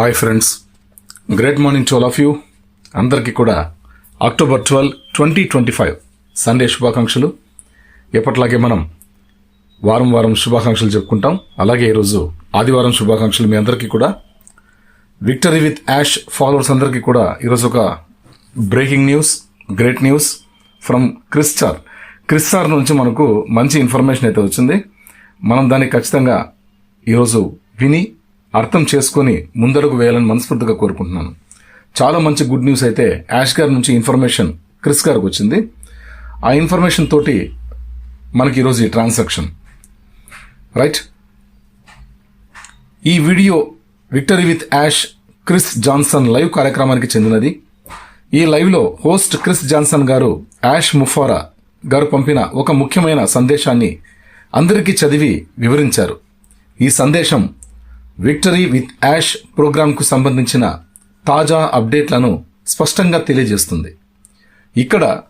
Hi friends great morning to all of you అందరికీ కూడా October twelve twenty twenty five Sunday శుభాకాంక్షలు. ఎప్పట్లాగే మనం వారం వారం శుభాకాంక్షలు చెప్పుకుంటాం. అలాగే ఈరోజు ఆదివారం శుభాకాంక్షలు మీ అందరికీ కూడా. విక్టరీ విత్ యాష్ ఫాలోవర్స్ అందరికీ కూడా ఈరోజు ఒక breaking news great news from Christar Christar నుంచి మనకు మంచి ఇన్ఫర్మేషన్ అయితే వచ్చింది. మనం దాన్ని ఖచ్చితంగా ఈరోజు విని అర్థం చేసుకుని ముందడుగు వేయాలని మనస్ఫూర్తిగా కోరుకుంటున్నాను. చాలా మంచి గుడ్ న్యూస్ అయితే యాష్ గారి నుంచి ఇన్ఫర్మేషన్ క్రిస్ గారికి వచ్చింది. ఆ ఇన్ఫర్మేషన్ తోటి మనకి ఈరోజు ఈ ట్రాన్సాక్షన్. రైట్? ఈ video victory with Ash Chris Johnson live కార్యక్రమానికి చెందినది. ఈ లైవ్లో host Chris Johnson garu Ash Mufara garu పంపిన ఒక ముఖ్యమైన సందేశాన్ని అందరికీ చదివి వివరించారు. ఈ సందేశం విక్టరీ విత్ యాష్ ప్రోగ్రాంకు సంబంధించిన తాజా అప్డేట్లను స్పష్టంగా తెలియజేస్తుంది. ఇక్కడ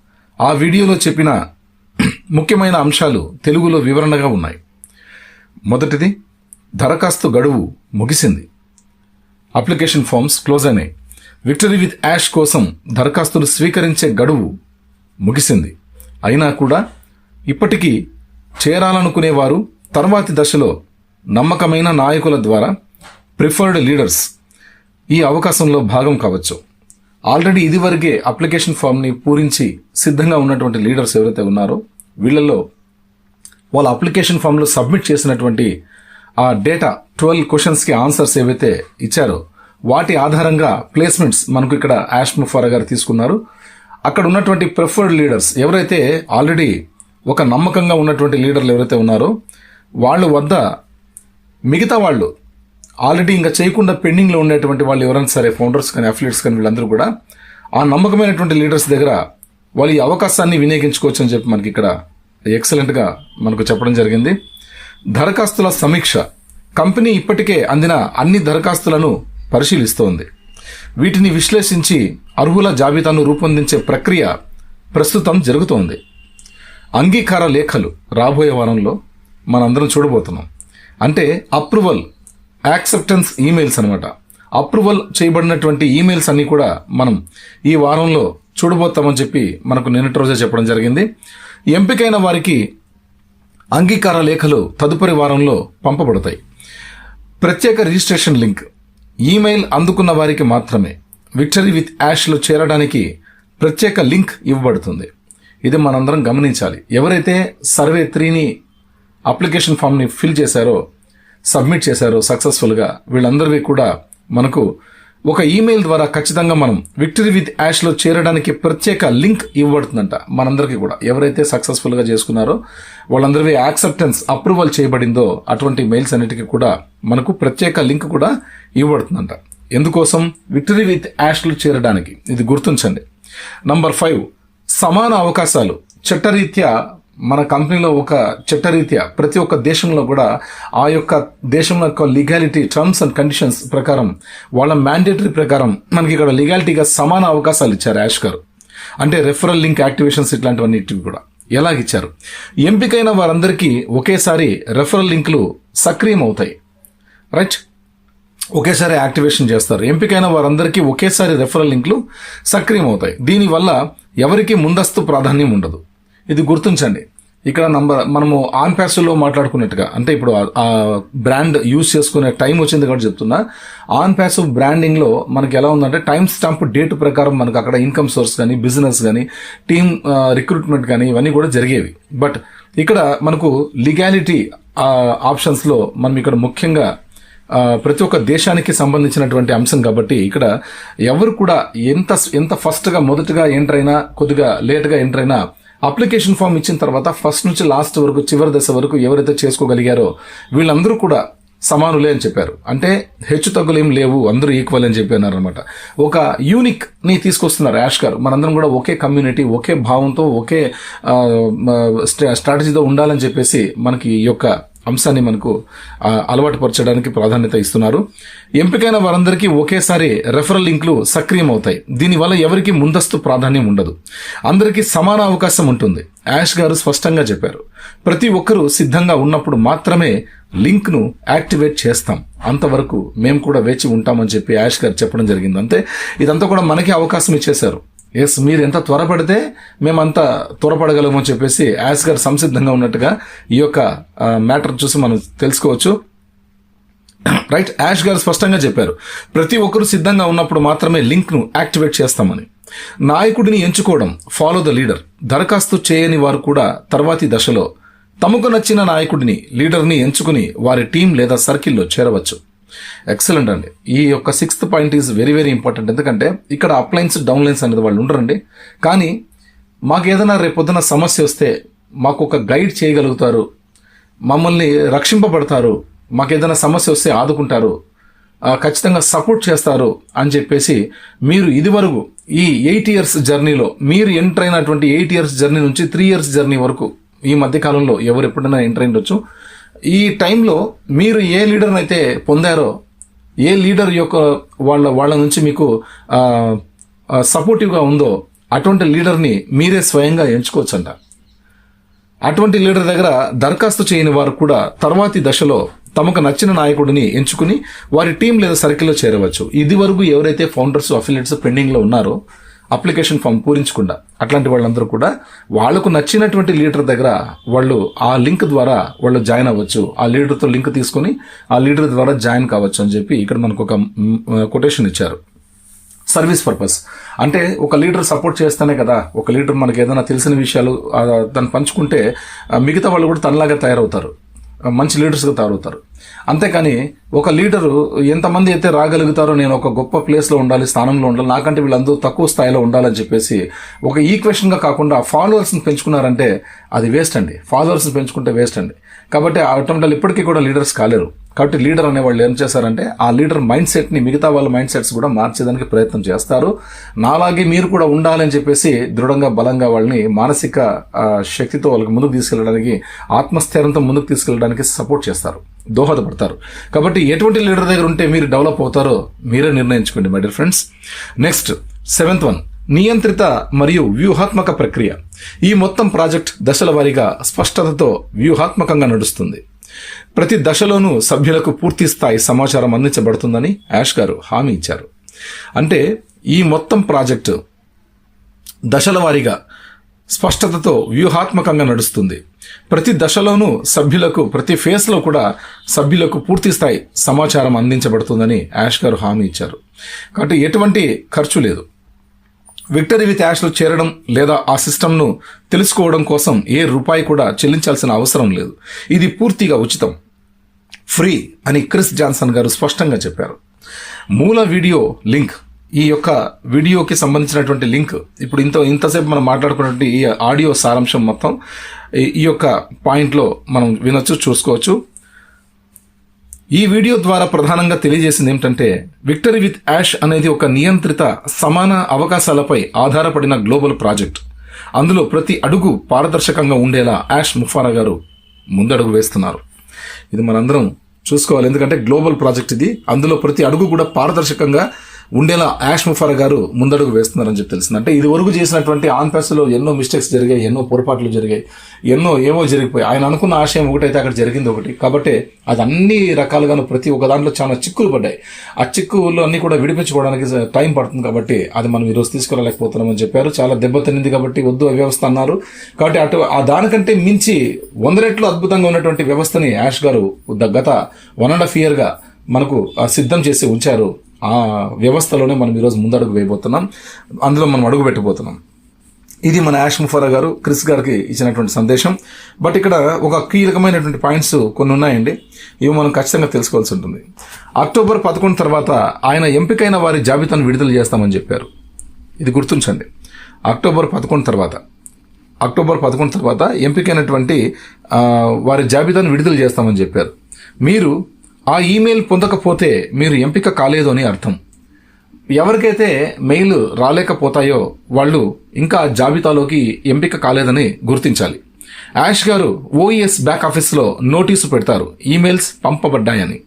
ఆ వీడియోలో చెప్పిన ముఖ్యమైన అంశాలు తెలుగులో వివరణగా ఉన్నాయి. మొదటిది దరఖాస్తు గడువు ముగిసింది. అప్లికేషన్ ఫామ్స్ క్లోజ్ అయినాయి. విక్టరీ విత్ యాష్ కోసం దరఖాస్తులు స్వీకరించే గడువు ముగిసింది. అయినా కూడా ఇప్పటికీ చేరాలనుకునేవారు తర్వాతి దశలో నమ్మకమైన నాయకుల ద్వారా ప్రిఫర్డ్ లీడర్స్ ఈ అవకాశంలో భాగం కావచ్చు. ఆల్రెడీ ఇదివరకే అప్లికేషన్ ఫామ్ని పూరించి సిద్ధంగా ఉన్నటువంటి లీడర్స్ ఎవరైతే ఉన్నారో వీళ్ళల్లో వాళ్ళ అప్లికేషన్ ఫామ్లో సబ్మిట్ చేసినటువంటి ఆ డేటా ట్వెల్వ్ క్వశ్చన్స్కి ఆన్సర్స్ ఏవైతే ఇచ్చారో వాటి ఆధారంగా ప్లేస్మెంట్స్ మనకు ఇక్కడ యాష్ ముఫారా గారు తీసుకున్నారు. అక్కడ ఉన్నటువంటి ప్రిఫర్డ్ లీడర్స్ ఎవరైతే ఆల్రెడీ ఒక నమ్మకంగా ఉన్నటువంటి లీడర్లు ఎవరైతే ఉన్నారో వాళ్ళ వద్ద మిగతా వాళ్ళు ఆల్రెడీ ఇంకా చేయకుండా పెండింగ్లో ఉండేటువంటి వాళ్ళు ఎవరైనా సరే ఫౌండర్స్ కానీ అఫిలియట్స్ కానీ వీళ్ళందరూ కూడా ఆ నమ్మకమైనటువంటి లీడర్స్ దగ్గర వాళ్ళు ఈ అవకాశాన్ని వినియోగించుకోవచ్చు అని చెప్పి మనకి ఇక్కడ ఎక్సలెంట్గా మనకు చెప్పడం జరిగింది. దరఖాస్తుల సమీక్ష. కంపెనీ ఇప్పటికే అందిన అన్ని దరఖాస్తులను పరిశీలిస్తోంది. వీటిని విశ్లేషించి అర్హుల జాబితాను రూపొందించే ప్రక్రియ ప్రస్తుతం జరుగుతోంది. అంగీకార లేఖలు రాబోయే వారంలో మనందరం చూడబోతున్నాం. అంటే అప్రూవల్ యాక్సెప్టెన్స్ ఈమెయిల్స్ అనమాట అప్రూవల్ చేయబడినటువంటి ఈమెయిల్స్ అన్నీ కూడా మనం ఈ వారంలో చూడబోతామని చెప్పి మనకు నిన్నటి రోజే చెప్పడం జరిగింది. ఎంపికైన వారికి అంగీకార లేఖలు తదుపరి వారంలో పంపబడతాయి. ప్రత్యేక రిజిస్ట్రేషన్ లింక్. ఈమెయిల్ అందుకున్న వారికి మాత్రమే. విక్టరీ విత్ యాష్లో చేరడానికి ప్రత్యేక లింక్ ఇవ్వబడుతుంది. ఇది మనందరం గమనించాలి. ఎవరైతే సర్వే త్రీని అప్లికేషన్ ఫామ్ని ఫిల్ చేశారో సబ్మిట్ చేశారో సక్సెస్ఫుల్గా వీళ్ళందరివి కూడా మనకు ఒక ఈమెయిల్ ద్వారా ఖచ్చితంగా మనం విక్టరీ విత్ యాష్లో చేరడానికి ప్రత్యేక లింక్ ఇవ్వబడుతుందంట మనందరికీ కూడా. ఎవరైతే సక్సెస్ఫుల్గా చేసుకున్నారో వాళ్ళందరివి యాక్సెప్టెన్స్ అప్రూవల్ చేయబడిందో అటువంటి మెయిల్స్ అన్నిటికీ కూడా మనకు ప్రత్యేక లింక్ కూడా ఇవ్వబడుతుందంట. ఎందుకోసం? విక్టరీ విత్ యాష్లో చేరడానికి. ఇది గుర్తుంచండి. నంబర్ ఫైవ్ సమాన అవకాశాలు. చట్టరీత్యా మన కంపెనీలో ఒక చట్టరీత్యా ప్రతి ఒక్క దేశంలో కూడా ఆ యొక్క దేశంలో యొక్క లీగాలిటీ టర్మ్స్ అండ్ కండిషన్స్ ప్రకారం వాళ్ళ మ్యాండేటరీ ప్రకారం మనకి ఇక్కడ లీగాలిటీగా సమాన అవకాశాలు ఇచ్చారు యాష్ గారు. అంటే రెఫరల్ లింక్ యాక్టివేషన్స్ ఇట్లాంటివన్నిటివి కూడా. ఎలాగిచ్చారు ఎంపికైన వారందరికీ ఒకేసారి రెఫరల్ లింకులు సక్రియం అవుతాయి. రైట్ ఒకేసారి యాక్టివేషన్ చేస్తారు. ఎంపికైన వారందరికీ ఒకేసారి రెఫరల్ లింక్లు సక్రియం అవుతాయి. దీనివల్ల ఎవరికీ ముందస్తు ప్రాధాన్యం ఉండదు. ఇది గుర్తించండి. ఇక్కడ నంబర్ మనము ఆన్ ప్యాసివ్లో మాట్లాడుకున్నట్టుగా అంటే ఇప్పుడు ఆ బ్రాండ్ యూస్ చేసుకునే టైం వచ్చింది కాబట్టి చెప్తున్నా. ఆన్ ప్యాసివ్ బ్రాండింగ్లో మనకి ఎలా ఉందంటే టైం స్టాంప్ డేట్ ప్రకారం మనకు అక్కడ ఇన్కమ్ సోర్స్ కానీ బిజినెస్ కానీ టీమ్ రిక్రూట్మెంట్ కానీ ఇవన్నీ కూడా జరిగేవి. బట్ ఇక్కడ మనకు లీగాలిటీ ఆప్షన్స్లో మనం ఇక్కడ ముఖ్యంగా ప్రతి ఒక్క దేశానికి సంబంధించినటువంటి అంశం కాబట్టి ఇక్కడ ఎవరు కూడా ఎంత ఎంత ఫస్ట్గా మొదటగా ఎంటర్ అయినా కొద్దిగా లేట్గా ఎంటర్ అయినా అప్లికేషన్ ఫామ్ ఇచ్చిన తర్వాత ఫస్ట్ నుంచి లాస్ట్ వరకు చివరి దశ వరకు ఎవరైతే చేసుకోగలిగారో వీళ్ళందరూ కూడా సమానులే అని చెప్పారు. అంటే హెచ్చు తగ్గులేం లేవు అందరూ ఈక్వల్ అని చెప్పి అనమాట ఒక యూనిక్ని తీసుకొస్తున్నారు యాష్ గారు. మనందరం కూడా ఒకే కమ్యూనిటీ ఒకే భావంతో ఒకే స్ట్రాటజీతో ఉండాలని చెప్పేసి మనకి ఈ యొక్క అంశాన్ని మనకు అలవాటు పరచడానికి ప్రాధాన్యత ఇస్తున్నారు. ఎంపికైన వారందరికీ ఒకేసారి రెఫరల్ లింక్లు సక్రియం అవుతాయి దీనివల్ల ఎవరికి ముందస్తు ప్రాధాన్యం ఉండదు. అందరికీ సమాన అవకాశం ఉంటుంది. యాష్ గారు స్పష్టంగా చెప్పారు. ప్రతి ఒక్కరూ సిద్ధంగా ఉన్నప్పుడు మాత్రమే లింక్ను యాక్టివేట్ చేస్తాం. అంతవరకు మేము కూడా వేచి ఉంటామని చెప్పి యాష్ గారు చెప్పడం జరిగింది. అంతే. ఇదంతా కూడా మనకి అవకాశం ఇచ్చేశారు. ఎస్ మీరు ఎంత త్వరపడితే మేమంత త్వరపడగలమని చెప్పేసి యాష్ గారు సంసిద్ధంగా ఉన్నట్టుగా ఈ యొక్క మ్యాటర్ చూసి మనం తెలుసుకోవచ్చు. రైట్ యాష్ గారు స్పష్టంగా చెప్పారు. ప్రతి ఒక్కరు సిద్ధంగా ఉన్నప్పుడు మాత్రమే లింక్ను యాక్టివేట్ చేస్తామని. నాయకుడిని ఎంచుకోవడం ఫాలో ద లీడర్ దరఖాస్తు చేయని వారు కూడా తర్వాతి దశలో తమకు నచ్చిన నాయకుడిని లీడర్ని ఎంచుకుని వారి టీం లేదా సర్కిల్లో చేరవచ్చు. ఎక్సలెంట్ అండి. ఈ యొక్క sixth point is very very important ఎందుకంటే ఇక్కడ అప్లైన్స్ డౌన్లైన్స్ అనేది వాళ్ళు ఉండరండి. కానీ మాకు ఏదైనా రేపొద్దున సమస్య వస్తే మాకు ఒక గైడ్ చేయగలుగుతారు మమ్మల్ని రక్షింపబడతారు మాకు ఏదైనా సమస్య వస్తే ఆదుకుంటారు ఖచ్చితంగా సపోర్ట్ చేస్తారు అని చెప్పేసి మీరు ఇదివరకు ఈ ఎయిట్ ఇయర్స్ జర్నీలో మీరు ఎంటర్ అయినటువంటి ఎయిట్ ఇయర్స్ జర్నీ నుంచి త్రీ ఇయర్స్ జర్నీ వరకు ఈ మధ్యకాలంలో ఎవరు ఎప్పుడైనా ఎంటర్ అయ్యొచ్చు ఈ టైంలో మీరు ఏ లీడర్ని అయితే పొందారో ఏ లీడర్ యొక్క వాళ్ళ వాళ్ళ నుంచి మీకు సపోర్టివ్గా ఉందో అటువంటి లీడర్ని మీరే స్వయంగా ఎంచుకోవచ్చంట. అటువంటి లీడర్ దగ్గర దరఖాస్తు చేయని వారు కూడా తర్వాతి దశలో తమకు నచ్చిన నాయకుడిని ఎంచుకుని వారి టీం లేదా సర్కిల్లో చేరవచ్చు. ఇది వరకు ఎవరైతే ఫౌండర్స్ అఫిలియేట్స్ పెండింగ్లో ఉన్నారో అప్లికేషన్ ఫామ్ పూరించకుండా అట్లాంటి వాళ్ళందరూ కూడా వాళ్ళకు నచ్చినటువంటి లీడర్ దగ్గర వాళ్ళు ఆ లింక్ ద్వారా వాళ్ళు జాయిన్ అవ్వచ్చు. ఆ లీడర్తో లింక్ తీసుకుని ఆ లీడర్ ద్వారా జాయిన్ కావచ్చు అని చెప్పి ఇక్కడ మనకు ఒక కొటేషన్ ఇచ్చారు. Service purpose. అంటే ఒక లీడర్ సపోర్ట్ చేస్తేనే కదా ఒక లీడర్ మనకి ఏదైనా తెలిసిన విషయాలు తను దాన్ని పంచుకుంటే మిగతా వాళ్ళు కూడా తనలాగా తయారవుతారు. మంచి లీడర్స్గా తయారవుతారు. అంతేకాని ఒక లీడరు ఎంతమంది అయితే రాగలుగుతారో నేను ఒక గొప్ప ప్లేస్లో ఉండాలి స్థానంలో ఉండాలి నాకంటే వీళ్ళందరూ తక్కువ స్థాయిలో ఉండాలని చెప్పేసి ఒక ఈక్వేషన్గా కాకుండా ఫాలోవర్స్ని పెంచుకున్నారంటే అది వేస్ట్ అండి. ఫాలోవర్స్ని పెంచుకుంటే వేస్ట్ అండి. కాబట్టి అటువంటి వాళ్ళు ఇప్పటికీ కూడా లీడర్స్ కాలేరు. కాబట్టి లీడర్ అనే వాళ్ళు ఏం చేశారంటే ఆ లీడర్ మైండ్ సెట్ని మిగతా వాళ్ళ మైండ్ సెట్స్ కూడా మార్చేదానికి ప్రయత్నం చేస్తారు. నాలాగే మీరు కూడా ఉండాలని చెప్పేసి దృఢంగా బలంగా వాళ్ళని మానసిక శక్తితో వాళ్ళకి ముందుకు తీసుకెళ్ళడానికి ఆత్మస్థైర్యంతో ముందుకు తీసుకెళ్ళడానికి సపోర్ట్ చేస్తారు. దోహదపడతారు. కాబట్టి ఎటువంటి లీడర్ దగ్గర ఉంటే మీరు డెవలప్ అవుతారో మీరే నిర్ణయించుకోండి my dear friends next seventh one నియంత్రిత మరియు వ్యూహాత్మక ప్రక్రియ. ఈ మొత్తం ప్రాజెక్ట్ దశల వారీగా స్పష్టతతో వ్యూహాత్మకంగా నడుస్తుంది. ప్రతి దశలోనూ సభ్యులకు పూర్తి స్థాయి సమాచారం అందించబడుతుందని యాష్ గారు హామీ ఇచ్చారు. అంటే ఈ మొత్తం ప్రాజెక్టు దశల వారీగా స్పష్టతతో వ్యూహాత్మకంగా నడుస్తుంది. ప్రతి దశలోనూ సభ్యులకు ప్రతి ఫేస్లో కూడా సభ్యులకు పూర్తి స్థాయి సమాచారం అందించబడుతుందని యాష్ గారు హామీ ఇచ్చారు. కాబట్టి ఎటువంటి ఖర్చు లేదు. విక్టరీ విత్ యాష్లో చేరడం లేదా ఆ సిస్టమ్ను తెలుసుకోవడం కోసం ఏ రూపాయి కూడా చెల్లించాల్సిన అవసరం లేదు. ఇది పూర్తిగా ఉచితం. ఫ్రీ అని క్రిస్ జాన్సన్ గారు స్పష్టంగా చెప్పారు. మూల వీడియో లింక్. ఈ యొక్క వీడియోకి సంబంధించినటువంటి లింక్. ఇప్పుడు ఇంత ఇంతసేపు మనం మాట్లాడుకున్నటువంటి ఈ ఆడియో సారాంశం మొత్తం ఈ- ఈ యొక్క పాయింట్లో మనం వినొచ్చు చూసుకోవచ్చు. ఈ వీడియో ద్వారా ప్రధానంగా తెలియజేసింది ఏమిటంటే విక్టరీ విత్ యాష్ అనేది ఒక నియంత్రిత సమాన అవకాశాలపై ఆధారపడిన గ్లోబల్ ప్రాజెక్ట్. అందులో ప్రతి అడుగు పారదర్శకంగా ఉండేలా యాష్ ముఫారా గారు ముందడుగు వేస్తున్నారు. ఇది మనందరం చూసుకోవాలి. ఎందుకంటే గ్లోబల్ ప్రాజెక్ట్ ఇది. అందులో ప్రతి అడుగు కూడా పారదర్శకంగా ఉండేలా యాష్ ముఫారా గారు ముందడుగు వేస్తున్నారని చెప్పి తెలిసింది. అంటే ఇది వరకు చేసినటువంటి ఆన్లో ఎన్నో మిస్టేక్స్ జరిగాయి ఎన్నో పొరపాట్లు జరిగాయి ఎన్నో ఏమో జరిగిపోయి ఆయన అనుకున్న ఆశయం ఒకటైతే అక్కడ జరిగింది ఒకటి. కాబట్టి అది అన్ని రకాలుగాను ప్రతి ఒక్క దాంట్లో చాలా చిక్కులు పడ్డాయి. ఆ చిక్కులు అన్ని కూడా విడిపించుకోవడానికి టైం పడుతుంది కాబట్టి అది మనం ఈరోజు తీసుకురాలేకపోతున్నామని చెప్పారు. చాలా దెబ్బతినింది కాబట్టి వద్దు వ్యవస్థ అన్నారు. కాబట్టి అటు ఆ దానికంటే మించి వంద రెట్లు అద్భుతంగా ఉన్నటువంటి వ్యవస్థని యాష్ గారు గత వన్ అండ్ హాఫ్ ఇయర్గా మనకు ఆ సిద్ధం చేసి ఉంచారు. ఆ వ్యవస్థలోనే మనం ఈరోజు ముందడుగు వేయబోతున్నాం. అందులో మనం అడుగు పెట్టబోతున్నాం. ఇది మన యాష్ ముఫారా గారు క్రిస్ గారికి ఇచ్చినటువంటి సందేశం. బట్ ఇక్కడ ఒక కీలకమైనటువంటి పాయింట్స్ కొన్ని ఉన్నాయండి. ఇవి మనం ఖచ్చితంగా తెలుసుకోవాల్సి ఉంటుంది. అక్టోబర్ పదకొండు తర్వాత ఆయన ఎంపికైన వారి జాబితాను విడుదల చేస్తామని చెప్పారు. ఇది గుర్తుంచండి. అక్టోబర్ పదకొండు తర్వాత. అక్టోబర్ పదకొండు తర్వాత ఎంపికైనటువంటి వారి జాబితాను విడుదల చేస్తామని చెప్పారు. మీరు ఆ ఈమెయిల్ పొందకపోతే మీరు ఎంపిక కాలేదు అని అర్థం. ఎవరికైతే మెయిల్ రాలేకపోతాయో వాళ్ళు ఇంకా జాబితాలోకి ఎంపిక కాలేదని గుర్తించాలి. యాష్ గారు ఓఈఎస్ బ్యాక్ ఆఫీస్లో నోటీసు పెడతారు. ఈమెయిల్స్ పంపబడ్డాయని.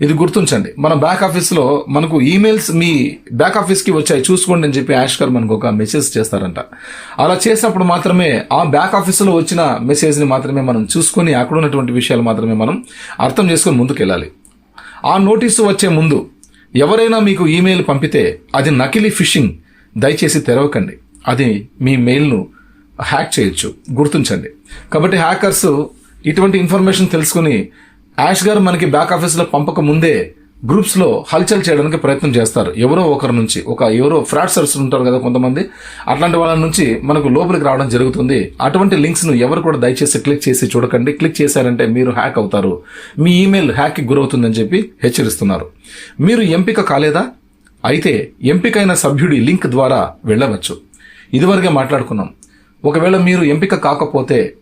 ఇది గుర్తుంచండి. మన బ్యాక్ ఆఫీస్లో మనకు ఈమెయిల్స్ మీ బ్యాక్ ఆఫీస్కి వచ్చాయి. చూసుకోండి అని చెప్పి యాష్కర్ మనకు ఒక మెసేజ్ చేస్తారంట. అలా చేసినప్పుడు మాత్రమే ఆ బ్యాక్ ఆఫీస్లో వచ్చిన మెసేజ్ని మాత్రమే మనం చూసుకొని అక్కడ ఉన్నటువంటి విషయాలు మాత్రమే మనం అర్థం చేసుకొని ముందుకెళ్ళాలి. ఆ నోటీసు వచ్చే ముందు ఎవరైనా మీకు ఈమెయిల్ పంపితే అది నకిలీ ఫిషింగ్ దయచేసి తెరవకండి. అది మీ మెయిల్ను హ్యాక్ చేయొచ్చు. గుర్తుంచండి. కాబట్టి హ్యాకర్స్ ఇటువంటి ఇన్ఫర్మేషన్ తెలుసుకుని యాష్ గారు మనకి బ్యాక్ ఆఫీస్లో పంపక ముందే గ్రూప్స్లో హల్చల్ చేయడానికి ప్రయత్నం చేస్తారు. ఎవరో ఒకరి నుంచి ఒక ఎవరో ఫ్రాడ్సర్స్ ఉంటారు కదా కొంతమంది అట్లాంటి వాళ్ళ నుంచి మనకు లోపలికి రావడం జరుగుతుంది. అటువంటి లింక్స్ను ఎవరు కూడా దయచేసి క్లిక్ చేసి చూడకండి. క్లిక్ చేశారంటే మీరు హ్యాక్ అవుతారు. మీ ఈమెయిల్ హ్యాక్కి గురవుతుందని చెప్పి హెచ్చరిస్తున్నారు. మీరు ఎంపిక కాలేదా? అయితే ఎంపికైన సభ్యుడి లింక్ ద్వారా వెళ్ళవచ్చు. ఇదివరకే మాట్లాడుకున్నాం. ఒకవేళ మీరు ఎంపిక కాకపోతే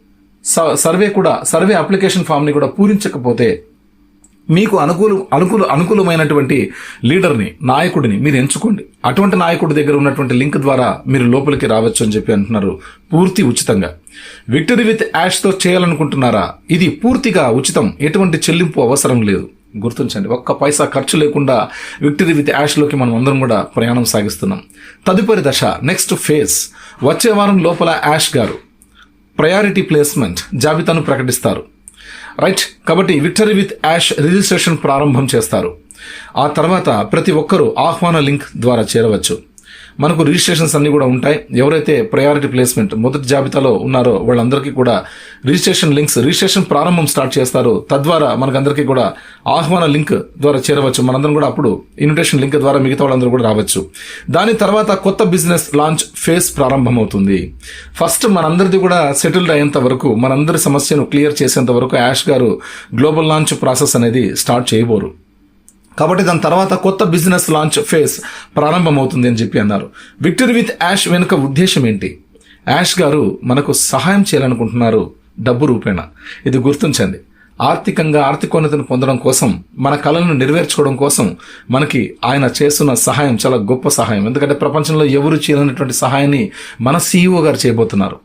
సర్వే కూడా సర్వే అప్లికేషన్ ఫామ్ని కూడా పూరించకపోతే మీకు అనుకూల అనుకూల అనుకూలమైనటువంటి లీడర్ని నాయకుడిని మీరు ఎంచుకోండి. అటువంటి నాయకుడి దగ్గర ఉన్నటువంటి లింక్ ద్వారా మీరు లోపలికి రావచ్చు అని చెప్పి అంటున్నారు పూర్తి ఉచితంగా. విక్టరీ విత్ యాష్తో చేయాలనుకుంటున్నారా? ఇది పూర్తిగా ఉచితం. ఎటువంటి చెల్లింపు అవసరం లేదు. గుర్తుంచండి ఒక్క పైసా ఖర్చు లేకుండా విక్టరీ విత్ యాష్లోకి మనం అందరం కూడా ప్రయాణం సాగిస్తున్నాం. తదుపరి దశ నెక్స్ట్ ఫేజ్. వచ్చే వారం లోపల యాష్ గారు. ప్రయారిటీ ప్లేస్మెంట్ జాబితాను ప్రకటిస్తారు. రైట్ కాబట్టి విక్టరీ విత్ యాష్ రిజిస్ట్రేషన్ ప్రారంభం చేస్తారు. ఆ తర్వాత ప్రతి ఒక్కరూ ఆహ్వాన లింక్ ద్వారా చేరవచ్చు. మనకు రిజిస్ట్రేషన్స్ అన్ని కూడా ఉంటాయి. ఎవరైతే ప్రయారిటీ ప్లేస్మెంట్ మొదటి జాబితాలో ఉన్నారో వాళ్ళందరికీ కూడా రిజిస్ట్రేషన్ లింక్స్ రిజిస్ట్రేషన్ ప్రారంభం స్టార్ట్ చేస్తారు. తద్వారా మనకందరికీ కూడా ఆహ్వాన లింక్ ద్వారా చేరవచ్చు. మనందరం కూడా అప్పుడు ఇన్విటేషన్ లింక్ ద్వారా మిగతా వాళ్ళందరూ కూడా రావచ్చు. దాని తర్వాత కొత్త బిజినెస్ లాంచ్ ఫేజ్ ప్రారంభమవుతుంది. ఫస్ట్ మనందరిది కూడా సెటిల్డ్ అయ్యేంత వరకు మనందరి సమస్యను క్లియర్ చేసేంత వరకు యాష్ గారు గ్లోబల్ లాంచ్ ప్రాసెస్ అనేది స్టార్ట్ చేయబోరు. కాబట్టి దాని తర్వాత కొత్త బిజినెస్ లాంచ్ ఫేజ్ ప్రారంభమవుతుంది అని చెప్పి అన్నారు. విక్టరీ విత్ యాష్ వెనుక ఉద్దేశం ఏంటి? యాష్ గారు మనకు సహాయం చేయాలనుకుంటున్నారు డబ్బు రూపేణ. ఇది గుర్తుంచండి. ఆర్థికంగా ఆర్థికోన్నతిని పొందడం కోసం మన కళలను నెరవేర్చుకోవడం కోసం మనకి ఆయన చేస్తున్న సహాయం చాలా గొప్ప సహాయం. ఎందుకంటే ప్రపంచంలో ఎవరు చేయలేనటువంటి సహాయాన్ని మన సీఈఓ గారు చేయబోతున్నారు.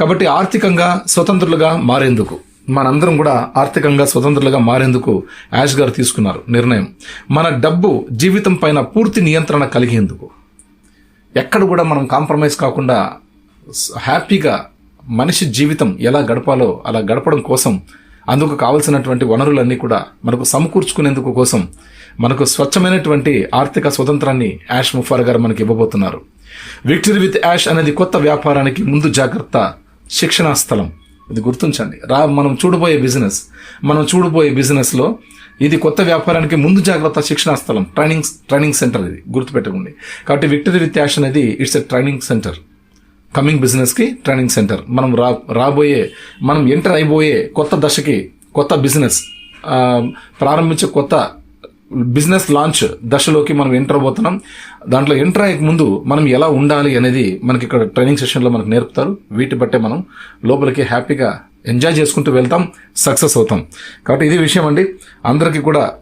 కాబట్టి ఆర్థికంగా స్వతంత్రులుగా మారేందుకు. మనందరం కూడా ఆర్థికంగా స్వతంత్రులుగా మారేందుకు యాష్ గారు తీసుకున్నారు నిర్ణయం. మన డబ్బు జీవితం పైన పూర్తి నియంత్రణ కలిగేందుకు. ఎక్కడ కూడా మనం కాంప్రమైజ్ కాకుండా హ్యాపీగా మనిషి జీవితం ఎలా గడపాలో అలా గడపడం కోసం అందుకు కావలసినటువంటి వనరులన్నీ కూడా మనకు సమకూర్చుకునేందుకు కోసం మనకు స్వచ్ఛమైనటువంటి ఆర్థిక స్వతంత్రాన్ని యాష్ ముఫార్ గారు మనకి ఇవ్వబోతున్నారు. విక్టరీ విత్ యాష్ అనేది కొత్త వ్యాపారానికి ముందు జాగ్రత్త శిక్షణా స్థలం. ఇది గుర్తుంచండి. రా మనం చూడబోయే బిజినెస్ మనం చూడబోయే బిజినెస్లో ఇది కొత్త వ్యాపారానికి ముందు జాగ్రత్త శిక్షణా స్థలం ట్రైనింగ్ ట్రైనింగ్ సెంటర్ ఇది. గుర్తుపెట్టుకోండి. కాబట్టి విక్టరీ విత్ యాష్ అనేది it's a training centre. Coming బిజినెస్కి ట్రైనింగ్ సెంటర్. మనం రా రాబోయే మనం ఎంటర్ అయిపోయే కొత్త దశకి కొత్త బిజినెస్ ప్రారంభించే కొత్త బిజినెస్ లాంచ్ దశలోకి మనం ఎంటర్ అవబోతున్నాం దాంట్లో ఎంటర్ అయ్యే ముందు మనం ఎలా ఉండాలి అనేది మనకి ఇక్కడ ట్రైనింగ్ సెషన్లో మనకు నేర్పుతారు. వీటి బట్టే మనం లోపలికి హ్యాపీగా ఎంజాయ్ చేసుకుంటూ వెళ్తాం సక్సెస్ అవుతాం. కాబట్టి ఇది విషయం అండి. అందరికీ కూడా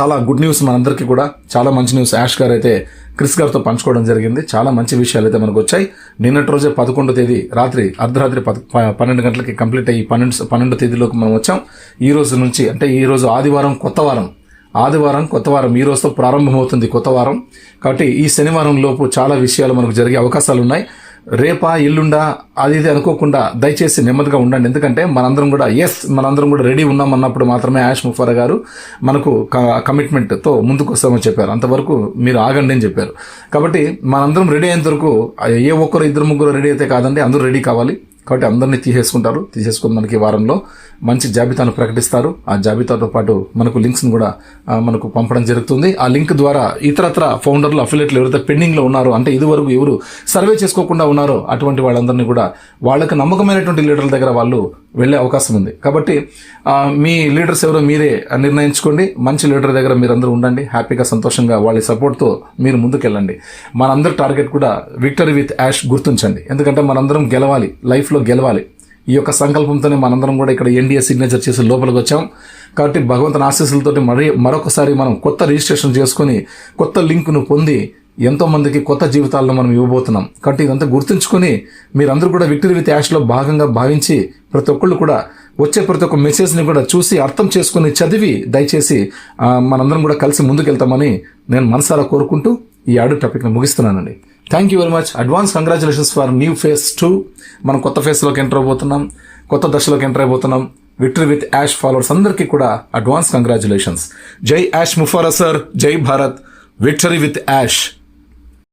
చాలా గుడ్ న్యూస్ మనందరికీ కూడా చాలా మంచి న్యూస్. యాష్ గారు అయితే క్రిస్ గారితో పంచుకోవడం జరిగింది. చాలా మంచి విషయాలు అయితే మనకు వచ్చాయి. నిన్నటి రోజే పదకొండో తేదీ రాత్రి అర్ధరాత్రి పద ప- పన్నెండు గంటలకి కంప్లీట్ అయ్యి పన్నెండు పన్నెండు తేదీలోకి మనం వచ్చాం. ఈ రోజు నుంచి అంటే ఈ రోజు ఆదివారం కొత్త వారం ఆదివారం కొత్త వారం ఈ రోజుతో ప్రారంభమవుతుంది కొత్త వారం. కాబట్టి ఈ శనివారం లోపు చాలా విషయాలు మనకు జరిగే అవకాశాలు ఉన్నాయి. రేపా ఎల్లుండా అది ఇది అనుకోకుండా దయచేసి నెమ్మదిగా ఉండండి. ఎందుకంటే మనందరం కూడా ఎస్ మనందరం కూడా రెడీ ఉన్నాం అన్నప్పుడు మాత్రమే యాష్ ముఫారా గారు మనకు కమిట్మెంట్తో ముందుకు వస్తామని చెప్పారు. అంతవరకు మీరు ఆగండి అని చెప్పారు. కాబట్టి మనందరం రెడీ అయ్యేంత వరకు ఏ ఒక్కరు ఇద్దరు ముగ్గురు రెడీ అయితే కాదండి అందరూ రెడీ కావాలి. కాబట్టి అందరినీ తీసేసుకుంటారు. తీసేసుకుని మనకి వారంలో మంచి జాబితాను ప్రకటిస్తారు. ఆ జాబితాతో పాటు మనకు లింక్స్ని కూడా మనకు పంపడం జరుగుతుంది. ఆ లింక్ ద్వారా ఇతరత్ర ఫౌండర్లు అఫిలేట్లు ఎవరైతే పెండింగ్లో ఉన్నారో అంటే ఇదివరకు ఎవరు సర్వే చేసుకోకుండా ఉన్నారో అటువంటి వాళ్ళందరినీ కూడా వాళ్ళకు నమ్మకమైనటువంటి లీడర్ల దగ్గర వాళ్ళు వెళ్ళే అవకాశం ఉంది. కాబట్టి మీ లీడర్స్ ఎవరో మీరే నిర్ణయించుకోండి. మంచి లీడర్ దగ్గర మీరందరూ ఉండండి. హ్యాపీగా సంతోషంగా వాళ్ళ సపోర్ట్తో మీరు ముందుకెళ్ళండి. మనందరి టార్గెట్ కూడా విక్టరీ విత్ యాష్ గుర్తుంచండి. ఎందుకంటే మనందరం గెలవాలి. లైఫ్లో గెలవాలి. ఈ యొక్క సంకల్పంతోనే మనందరం కూడా ఇక్కడ ఎన్డీఏ సిగ్నేచర్ చేసి లోపలికి వచ్చాం. కాబట్టి భగవంతుని ఆశీస్సులతో మరీ మరొకసారి మనం కొత్త రిజిస్ట్రేషన్ చేసుకొని కొత్త లింక్ను పొంది ఎంతోమందికి కొత్త జీవితాలను మనం ఇవ్వబోతున్నాం. కాబట్టి ఇదంతా గుర్తుంచుకొని మీరందరూ కూడా విక్టరీ విత్ యాష్లో భాగంగా భావించి ప్రతి ఒక్కళ్ళు కూడా వచ్చే ప్రతి ఒక్క మెసేజ్ని కూడా చూసి అర్థం చేసుకుని చదివి దయచేసి మనందరం కూడా కలిసి ముందుకెళ్తామని నేను మనసారా కోరుకుంటూ ఈ ఆడు టాపిక్ని ముగిస్తున్నానండి. Thank you very much advance congratulations for new phase too మనం కొత్త ఫేస్లోకి ఎంటర్ అయిపోతున్నాం కొత్త దశలోకి ఎంటర్ అయిపోతున్నాం విక్టరీ విత్ యాష్ ఫాలోవర్స్ అందరికీ కూడా అడ్వాన్స్ కంగ్రాచులేషన్స్ జై యాష్ ముఫారా సార్ జై భారత్ విక్టరీ విత్ యాష్